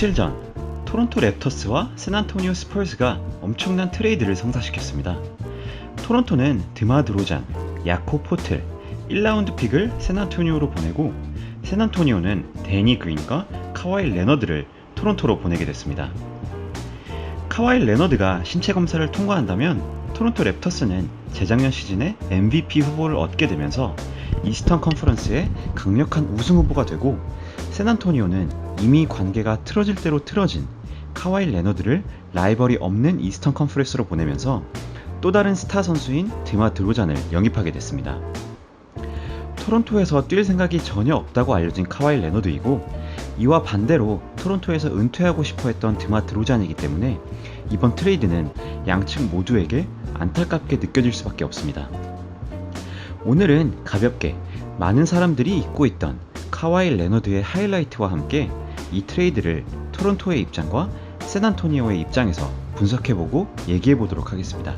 며칠 전 토론토 랩터스와 샌안토니오 스펄스가 엄청난 트레이드를 성사시켰습니다. 토론토는 드마 드로잔, 야코 포틀, 1라운드 픽을 샌안토니오로 보내고 샌안토니오는 데니 그린과 카와이 레너드를 토론토로 보내게 됐습니다. 카와이 레너드가 신체 검사를 통과한다면 토론토 랩터스는 재작년 시즌에 MVP 후보를 얻게 되면서 이스턴 컨퍼런스의 강력한 우승 후보가 되고 샌안토니오는 이미 관계가 틀어질 대로 틀어진 카와이 레너드를 라이벌이 없는 이스턴 컨퍼런스로 보내면서 또 다른 스타 선수인 드마 드로잔을 영입하게 됐습니다. 토론토에서 뛸 생각이 전혀 없다고 알려진 카와이 레너드이고 이와 반대로 토론토에서 은퇴하고 싶어 했던 드마 드로잔이기 때문에 이번 트레이드는 양측 모두에게 안타깝게 느껴질 수밖에 없습니다. 오늘은 가볍게 많은 사람들이 잊고 있던 카와이 레너드의 하이라이트와 함께 이 트레이드를 토론토의 입장과 샌안토니오의 입장에서 분석해보고 얘기해보도록 하겠습니다.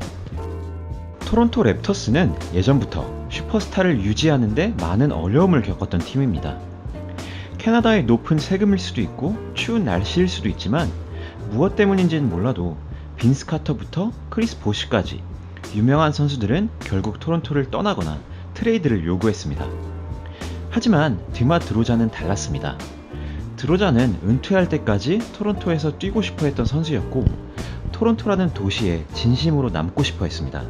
토론토 랩터스는 예전부터 슈퍼스타를 유지하는데 많은 어려움을 겪었던 팀입니다. 캐나다의 높은 세금일 수도 있고 추운 날씨일 수도 있지만 무엇 때문인지는 몰라도 빈스 카터부터 크리스 보시까지 유명한 선수들은 결국 토론토를 떠나거나 트레이드를 요구했습니다. 하지만 드마 드로자는 달랐습니다. 드로자는 은퇴할 때까지 토론토에서 뛰고 싶어 했던 선수였고 토론토라는 도시에 진심으로 남고 싶어 했습니다.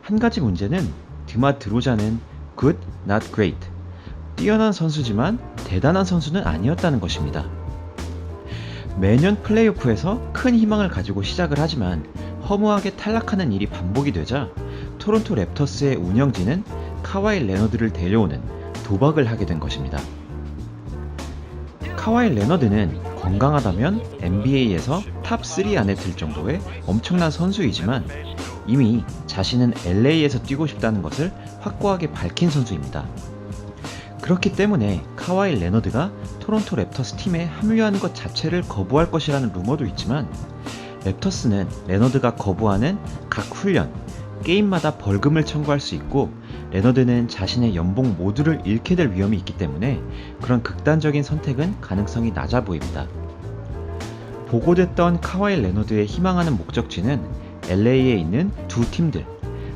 한 가지 문제는 드마 드로자는 good, not great. 뛰어난 선수지만 대단한 선수는 아니었다는 것입니다. 매년 플레이오프에서 큰 희망을 가지고 시작을 하지만 허무하게 탈락하는 일이 반복이 되자 토론토 랩터스의 운영진은 카와이 레너드를 데려오는 도박을 하게 된 것입니다. 카와이 레너드는 건강하다면 NBA에서 탑 3 안에 들 정도의 엄청난 선수이지만 이미 자신은 LA에서 뛰고 싶다는 것을 확고하게 밝힌 선수입니다. 그렇기 때문에 카와이 레너드가 토론토 랩터스 팀에 합류하는 것 자체를 거부할 것이라는 루머도 있지만 랩터스는 레너드가 거부하는 각 훈련, 게임마다 벌금을 청구할 수 있고 레너드는 자신의 연봉 모두를 잃게 될 위험이 있기 때문에 그런 극단적인 선택은 가능성이 낮아 보입니다. 보고됐던 카와이 레너드의 희망하는 목적지는 LA에 있는 두 팀들,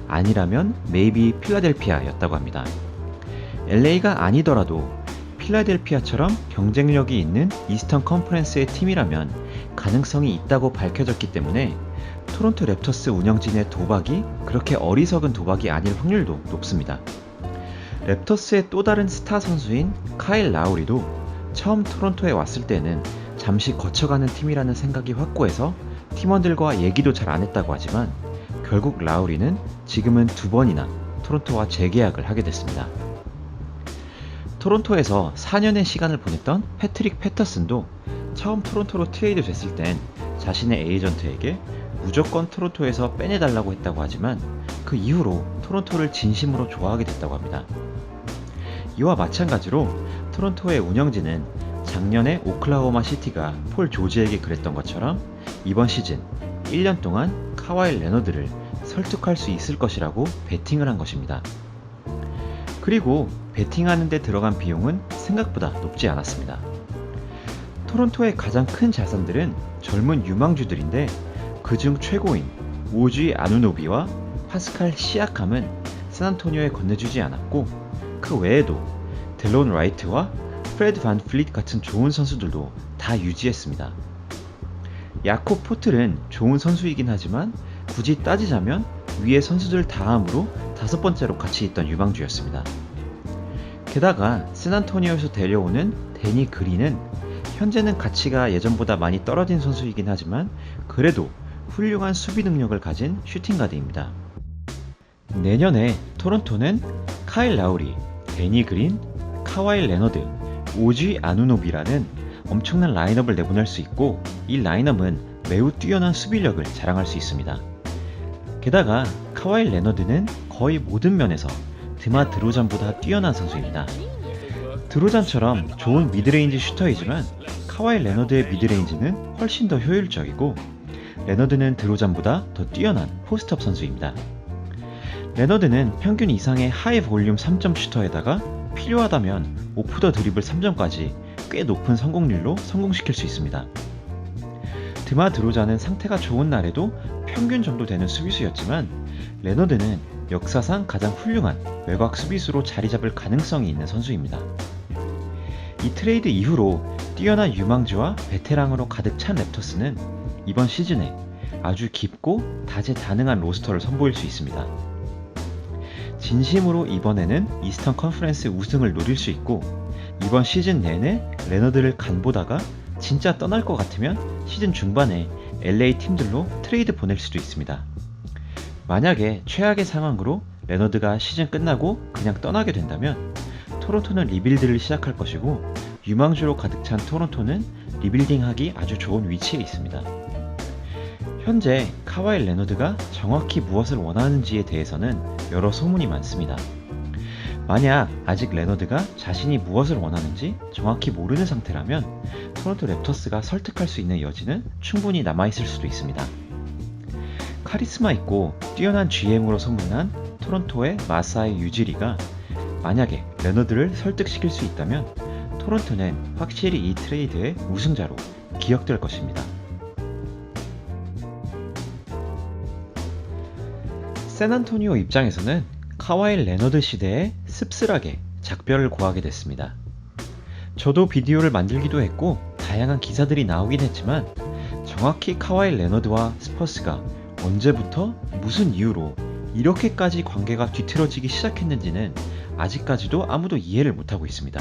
아니라면 메이비 필라델피아였다고 합니다. LA가 아니더라도 필라델피아처럼 경쟁력이 있는 이스턴 컨퍼런스의 팀이라면 가능성이 있다고 밝혀졌기 때문에 토론토 랩터스 운영진의 도박이 그렇게 어리석은 도박이 아닐 확률도 높습니다. 랩터스의 또 다른 스타 선수인 카일 라우리도 처음 토론토에 왔을 때는 잠시 거쳐가는 팀이라는 생각이 확고해서 팀원들과 얘기도 잘 안 했다고 하지만 결국 라우리는 지금은 두 번이나 토론토와 재계약을 하게 됐습니다. 토론토에서 4년의 시간을 보냈던 패트릭 패터슨도 처음 토론토로 트레이드 됐을 땐 자신의 에이전트에게 무조건 토론토에서 빼내달라고 했다고 하지만 그 이후로 토론토를 진심으로 좋아하게 됐다고 합니다. 이와 마찬가지로 토론토의 운영진은 작년에 오클라호마 시티가 폴 조지에게 그랬던 것처럼 이번 시즌 1년 동안 카와이 레너드를 설득할 수 있을 것이라고 베팅을 한 것입니다. 그리고 베팅하는 데 들어간 비용은 생각보다 높지 않았습니다. 토론토의 가장 큰 자산들은 젊은 유망주들인데 그중 최고인 오지 아누노비와 파스칼 시아캄은 샌안토니오에 건네주지 않았고 그 외에도 델론 라이트와 프레드 반 플릿 같은 좋은 선수들도 다 유지했습니다. 야코 포틀은 좋은 선수이긴 하지만 굳이 따지자면 위의 선수들 다음으로 다섯 번째로 같이 있던 유망주였습니다. 게다가 샌안토니오에서 데려오는 데니 그린은 현재는 가치가 예전보다 많이 떨어진 선수이긴 하지만 그래도 훌륭한 수비 능력을 가진 슈팅가드입니다. 내년에 토론토는 카일 라우리, 데니 그린, 카와일 레너드, 오지 아누노비라는 엄청난 라인업을 내보낼 수 있고 이 라인업은 매우 뛰어난 수비력을 자랑할 수 있습니다. 게다가 카와일 레너드는 거의 모든 면에서 드마 드로잔보다 뛰어난 선수입니다. 드로잔처럼 좋은 미드레인지 슈터이지만 카와일 레너드의 미드레인지는 훨씬 더 효율적이고 레너드는 드로잔보다 더 뛰어난 포스트업 선수입니다. 레너드는 평균 이상의 하이 볼륨 3점 슈터에다가 필요하다면 오프 더 드리블 3점까지 꽤 높은 성공률로 성공시킬 수 있습니다. 드마 드로자는 상태가 좋은 날에도 평균 정도 되는 수비수였지만 레너드는 역사상 가장 훌륭한 외곽 수비수로 자리 잡을 가능성이 있는 선수입니다. 이 트레이드 이후로 뛰어난 유망주와 베테랑으로 가득 찬 랩터스는 이번 시즌에 아주 깊고 다재다능한 로스터를 선보일 수 있습니다. 진심으로 이번에는 이스턴 컨퍼런스 우승을 노릴 수 있고 이번 시즌 내내 레너드를 간보다가 진짜 떠날 것 같으면 시즌 중반에 LA 팀들로 트레이드 보낼 수도 있습니다. 만약에 최악의 상황으로 레너드가 시즌 끝나고 그냥 떠나게 된다면 토론토는 리빌드를 시작할 것이고 유망주로 가득 찬 토론토는 리빌딩하기 아주 좋은 위치에 있습니다. 현재 카와이 레너드가 정확히 무엇을 원하는지에 대해서는 여러 소문이 많습니다. 만약 아직 레너드가 자신이 무엇을 원하는지 정확히 모르는 상태라면 토론토 랩터스가 설득할 수 있는 여지는 충분히 남아있을 수도 있습니다. 카리스마 있고 뛰어난 GM으로 소문난 토론토의 마사이 유지리가 만약에 레너드를 설득시킬 수 있다면 토론토는 확실히 이 트레이드의 우승자로 기억될 것입니다. 샌안토니오 입장에서는 카와이 레너드 시대에 씁쓸하게 작별을 고하게 됐습니다. 저도 비디오를 만들기도 했고 다양한 기사들이 나오긴 했지만 정확히 카와이 레너드와 스퍼스가 언제부터 무슨 이유로 이렇게까지 관계가 뒤틀어지기 시작했는지는 아직까지도 아무도 이해를 못하고 있습니다.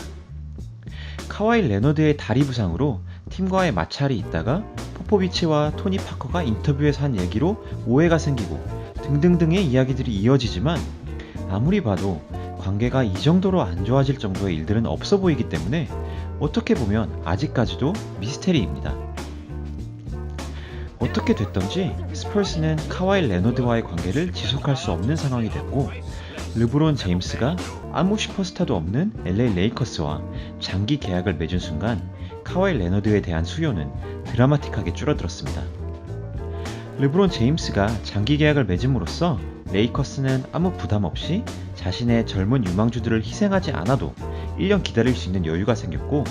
카와이 레너드의 다리 부상으로 팀과의 마찰이 있다가 포포비치와 토니 파커가 인터뷰에서 한 얘기로 오해가 생기고 등등등의 이야기들이 이어지지만 아무리 봐도 관계가 이 정도로 안 좋아질 정도의 일들은 없어 보이기 때문에 어떻게 보면 아직까지도 미스테리입니다. 어떻게 됐던지 스펄스는 카와이 레너드와의 관계를 지속할 수 없는 상황이 됐고 르브론 제임스가 아무 슈퍼스타도 없는 LA 레이커스와 장기 계약을 맺은 순간 카와이 레너드에 대한 수요는 드라마틱하게 줄어들었습니다. 르브론 제임스가 장기 계약을 맺음으로써 레이커스는 아무 부담 없이 자신의 젊은 유망주들을 희생하지 않아도 1년 기다릴 수 있는 여유가 생겼고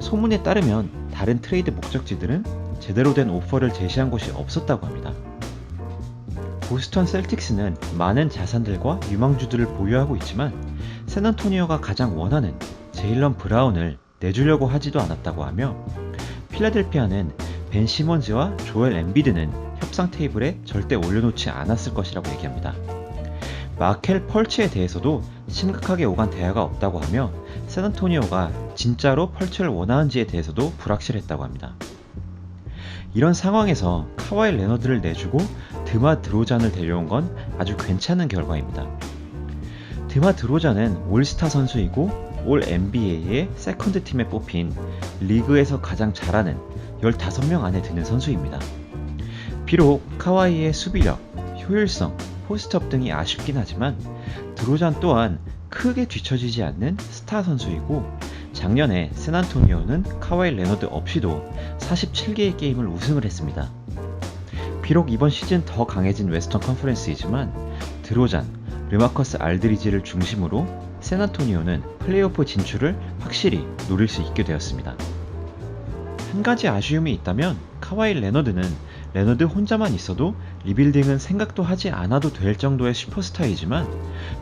소문에 따르면 다른 트레이드 목적지들은 제대로 된 오퍼를 제시한 곳이 없었다고 합니다. 보스턴 셀틱스는 많은 자산들과 유망주들을 보유하고 있지만 샌안토니오가 가장 원하는 제일런 브라운을 내주려고 하지도 않았다고 하며 필라델피아는 벤 시몬즈와 조엘 엠비드는 협상 테이블에 절대 올려놓지 않았을 것이라고 얘기합니다. 마켈 펄츠에 대해서도 심각하게 오간 대화가 없다고 하며 샌안토니오가 진짜로 펄츠를 원하는지에 대해서도 불확실했다고 합니다. 이런 상황에서 카와이 레너드를 내주고 드마 드로잔을 데려온 건 아주 괜찮은 결과입니다. 드마 드로잔은 올스타 선수이고 올 NBA의 세컨드 팀에 뽑힌 리그에서 가장 잘하는 15명 안에 드는 선수입니다. 비록 카와이의 수비력, 효율성, 포스트업 등이 아쉽긴 하지만 드로잔 또한 크게 뒤처지지 않는 스타 선수이고 작년에 샌안토니오는 카와이 레너드 없이도 47개의 게임을 우승을 했습니다. 비록 이번 시즌 더 강해진 웨스턴 컨퍼런스이지만 드로잔, 르마커스 알드리지를 중심으로 샌안토니오는 플레이오프 진출을 확실히 노릴 수 있게 되었습니다. 한 가지 아쉬움이 있다면 카와이 레너드는 레너드 혼자만 있어도 리빌딩은 생각도 하지 않아도 될 정도의 슈퍼스타이지만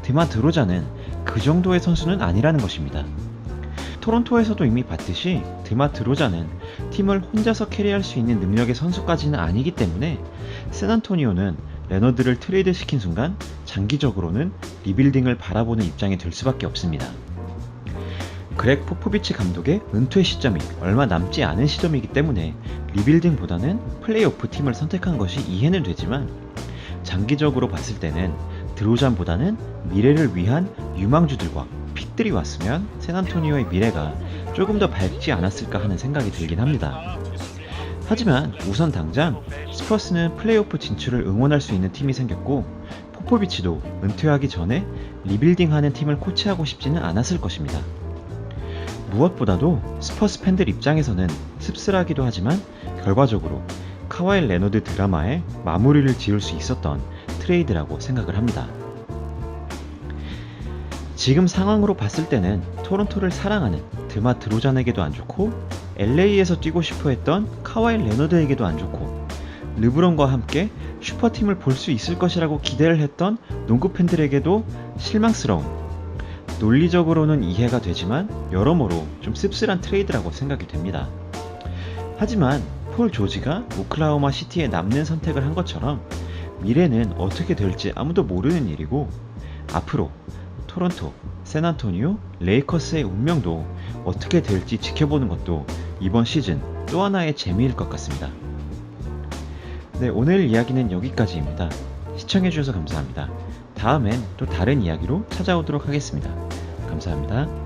드마 드로자는 그 정도의 선수는 아니라는 것입니다. 토론토에서도 이미 봤듯이 드마 드로자는 팀을 혼자서 캐리할 수 있는 능력의 선수까지는 아니기 때문에 샌안토니오는 레너드를 트레이드 시킨 순간 장기적으로는 리빌딩을 바라보는 입장이 될 수밖에 없습니다. 그렉 포포비치 감독의 은퇴 시점이 얼마 남지 않은 시점이기 때문에 리빌딩보다는 플레이오프 팀을 선택한 것이 이해는 되지만 장기적으로 봤을 때는 드로잔보다는 미래를 위한 유망주들과 픽들이 왔으면 샌안토니오의 미래가 조금 더 밝지 않았을까 하는 생각이 들긴 합니다. 하지만 우선 당장 스퍼스는 플레이오프 진출을 응원할 수 있는 팀이 생겼고 포포비치도 은퇴하기 전에 리빌딩하는 팀을 코치하고 싶지는 않았을 것입니다. 무엇보다도 스퍼스 팬들 입장에서는 씁쓸하기도 하지만 결과적으로 카와이 레너드 드라마에 마무리를 지을 수 있었던 트레이드라고 생각을 합니다. 지금 상황으로 봤을 때는 토론토를 사랑하는 드마 드로잔에게도 안 좋고 LA에서 뛰고 싶어 했던 카와이 레너드에게도 안 좋고 르브론과 함께 슈퍼팀을 볼 수 있을 것이라고 기대를 했던 농구 팬들에게도 실망스러운 논리적으로는 이해가 되지만 여러모로 좀 씁쓸한 트레이드라고 생각이 됩니다. 하지만 폴 조지가 오클라호마 시티에 남는 선택을 한 것처럼 미래는 어떻게 될지 아무도 모르는 일이고 앞으로 토론토, 샌안토니오, 레이커스의 운명도 어떻게 될지 지켜보는 것도 이번 시즌 또 하나의 재미일 것 같습니다. 네, 오늘 이야기는 여기까지입니다. 시청해주셔서 감사합니다. 다음엔 또 다른 이야기로 찾아오도록 하겠습니다. 감사합니다.